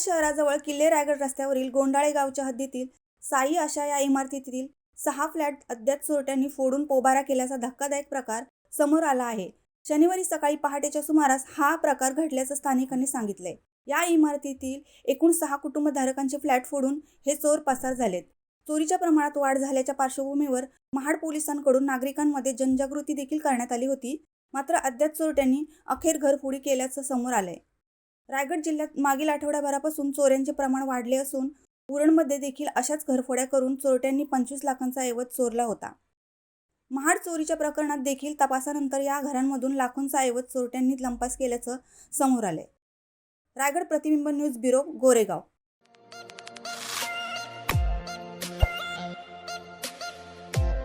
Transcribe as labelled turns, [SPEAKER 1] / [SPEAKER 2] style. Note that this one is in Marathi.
[SPEAKER 1] शहराजवळ किल्ले रायगड रस्त्यावरील गोंडाळे गावच्या हद्दीतील साई अशा या इमारतीतील सहा फ्लॅट अद्याप चोरट्यांनी फोडून पोबारा केल्याचा धक्कादायक प्रकार समोर आला आहे. शनिवारी सकाळी पहाटेच्या सुमारास हा प्रकार घडल्याचं स्थानिकांनी सांगितलंय. या इमारतीतील एकूण सहा कुटुंबधारकांचे फ्लॅट फोडून हे चोर पसार झालेत. चोरीच्या प्रमाणात वाढ झाल्याच्या पार्श्वभूमीवर महाड पोलिसांकडून नागरिकांमध्ये जनजागृती देखील करण्यात आली होती. मात्र अज्ञात चोरट्यांनी अखेर घरफोडी केल्याचं समोर आलंय. रायगड जिल्ह्यात मागील आठवड्याभरापासून चोऱ्यांचे प्रमाण वाढले असून उरणमध्ये देखील अशाच घरफोड्या करून चोरट्यांनी पंचवीस लाखांचा ऐवज चोरला होता. महाड चोरीच्या प्रकरणात देखील तपासानंतर या घरांमधून लाखोंचा ऐवज चोरट्यांनी लंपास केल्याचं समोर आले रायगड प्रतिबिंब न्यूज ब्युरो गोरेगाव.